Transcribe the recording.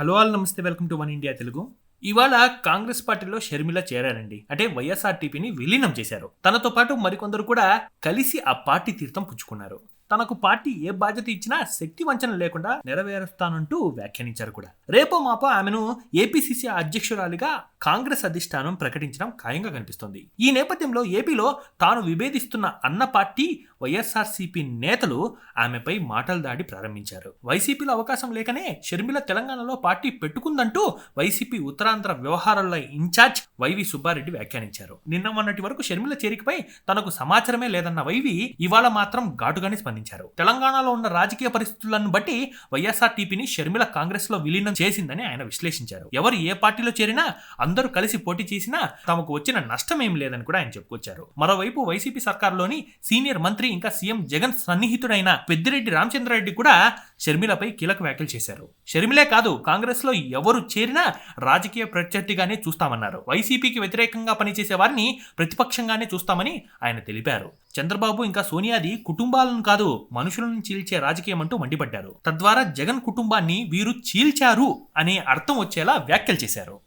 Hello all నమస్తే welcome to One India Telugu. ఇవాళ కాంగ్రెస్ పార్టీలో షర్మిల చేరారండి. అంటే వైఎస్ఆర్టీపీని విలీనం చేశారు. తనతో పాటు మరికొందరు కూడా కలిసి ఆ పార్టీ తీర్థం పుచ్చుకున్నారు. తనకు పార్టీ ఏ బాధ్యత ఇచ్చినా శక్తి వంచన లేకుండా నెరవేరుస్తానంటూ వ్యాఖ్యానించారు కూడా. రేపో మాపో ఆమెను ఏపీసీసీ అధ్యక్షురాలిగా కాంగ్రెస్ అధిష్టానం ప్రకటించడం ఖాయంగా కనిపిస్తోంది. ఈ నేపథ్యంలో ఏపీలో తాను విభేదిస్తున్న అన్న పార్టీ వైఎస్ఆర్సీపీ నేతలు ఆమెపై మాటల దాడి ప్రారంభించారు. వైసీపీలో అవకాశం లేకనే షర్మిల తెలంగాణలో పార్టీ పెట్టుకుందంటూ వైసీపీ ఉత్తరాంధ్ర వ్యవహారాల ఇన్ఛార్జ్ వైవి సుబ్బారెడ్డి వ్యాఖ్యానించారు. నిన్న మొన్నటి వరకు షర్మిల చేరికపై తనకు సమాచారమే లేదన్న వైవి ఇవాళ మాత్రం ఘాటుగానే స్పందించారు. తెలంగాణలో ఉన్న రాజకీయ పరిస్థితులను బట్టి వైఎస్ఆర్టీపీని షర్మిల కాంగ్రెస్లో విలీనం చేసిందని ఆయన విశ్లేషించారు. ఎవరు ఏ పార్టీలో చేరినా అందరూ కలిసి పోటీ చేసినా తమకు వచ్చిన నష్టం ఏం లేదని కూడా ఆయన చెప్పుకొచ్చారు. మరోవైపు వైసీపీ సర్కారులోని సీనియర్ మంత్రి ఇంకా సీఎం జగన్ సన్నిహితుడైన పెద్దిరెడ్డి రామచంద్రారెడ్డి కూడా షర్మిలపై కీలక వ్యాఖ్యలు చేశారు. షర్మిలే కాదు కాంగ్రెస్లో ఎవరు చేరినా రాజకీయ ప్రత్యర్థిగానే చూస్తామన్నారు. వైసీపీకి వ్యతిరేకంగా పనిచేసే వారిని ప్రతిపక్షంగానే చూస్తామని ఆయన తెలిపారు. చంద్రబాబు ఇంకా సోనియాది కుటుంబాలను కాదు మనుషులను చీల్చే రాజకీయం అంటూ మండిపడ్డారు. తద్వారా జగన్ కుటుంబాన్ని వీరు చీల్చారు అనే అర్థం వచ్చేలా వ్యాఖ్యలు చేశారు.